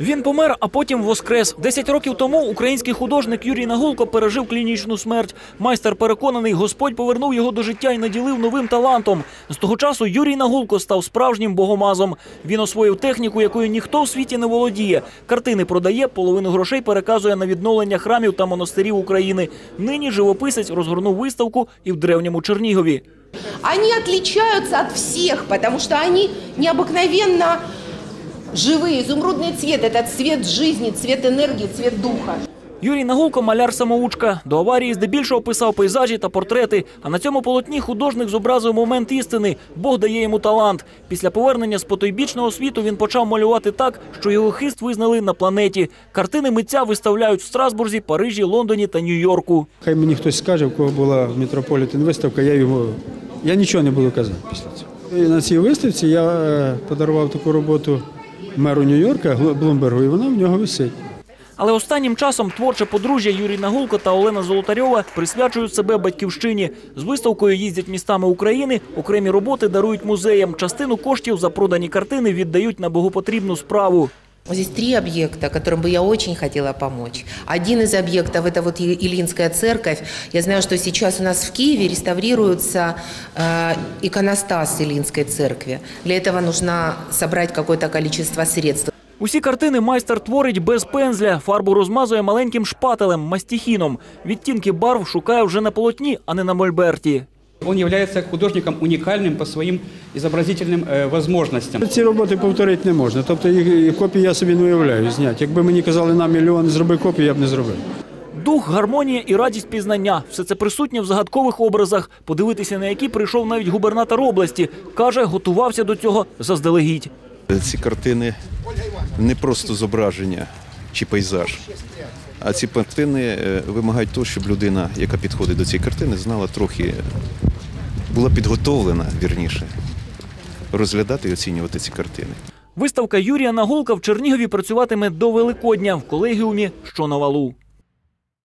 Він помер, а потім воскрес. Десять років тому український художник Юрій Нагулко пережив клінічну смерть. Майстер переконаний, Господь повернув його до життя і наділив новим талантом. З того часу Юрій Нагулко став справжнім богомазом. Він освоїв техніку, якою ніхто в світі не володіє. Картини продає, половину грошей переказує на відновлення храмів та монастирів України. Нині живописець розгорнув виставку і в древньому Чернігові. Они отличаются от всех, потому что они необыкновенно живые. Изумрудный цвет – это цвет жизни, цвет энергии, цвет духа. Юрій Нагулко – маляр-самоучка. До аварії здебільшого писав пейзажі та портрети. А на цьому полотні художник зобразив момент істини. Бог дає йому талант. Після повернення з потойбічного світу він почав малювати так, що його хист визнали на планеті. Картини митця виставляють в Страсбурзі, Парижі, Лондоні та Нью-Йорку. Хай мені хтось скаже, в кого була в Метрополітен виставка, я його я нічого не буду казати після цього. І на цій виставці я е, подарував таку роботу меру Нью-Йорка Блумбергу, і вона в нього висить. Але останнім часом творче подружжя Юрій Нагулко та Олена Золотарьова присвячують себе батьківщині. З виставкою їздять містами України, окремі роботи дарують музеям. Частину коштів за продані картини віддають на богопотрібну справу. Вот Здесь три объекта, которым бы я очень хотела помочь. Один из объектов – это вот Е- Илинская церковь. Я знаю, что сейчас у нас в Киеве реставрируется э, иконостас Илинской церкви. Для этого нужно собрать какое-то количество средств. Усі картини майстер творить без пензля, фарбу розмазує маленьким шпателем, мастихіном. Відтінки барв шукає вже на полотні, а не на мольберті. Он является художником уникальным по своим изобразительным э, возможностям. Ці роботи повторити не можна. Тобто їх копії я собі не уявляю зняти. Якби мені казали на мільйон зроби копію, я б не зробив. Дух, гармонія і радість пізнання все це присутнє в загадкових образах, подивитися на які прийшов навіть губернатор області. Каже, готувався до цього заздалегідь. Ці картини не просто зображення чи пейзаж, а ці картини е, вимагають того, щоб людина, яка підходить до цієї картини, знала трохи, була підготовлена вірніше розглядати і оцінювати ці картини. Виставка Юрія Нагулка в Чернігові працюватиме до Великодня в колегіумі «Що на валу».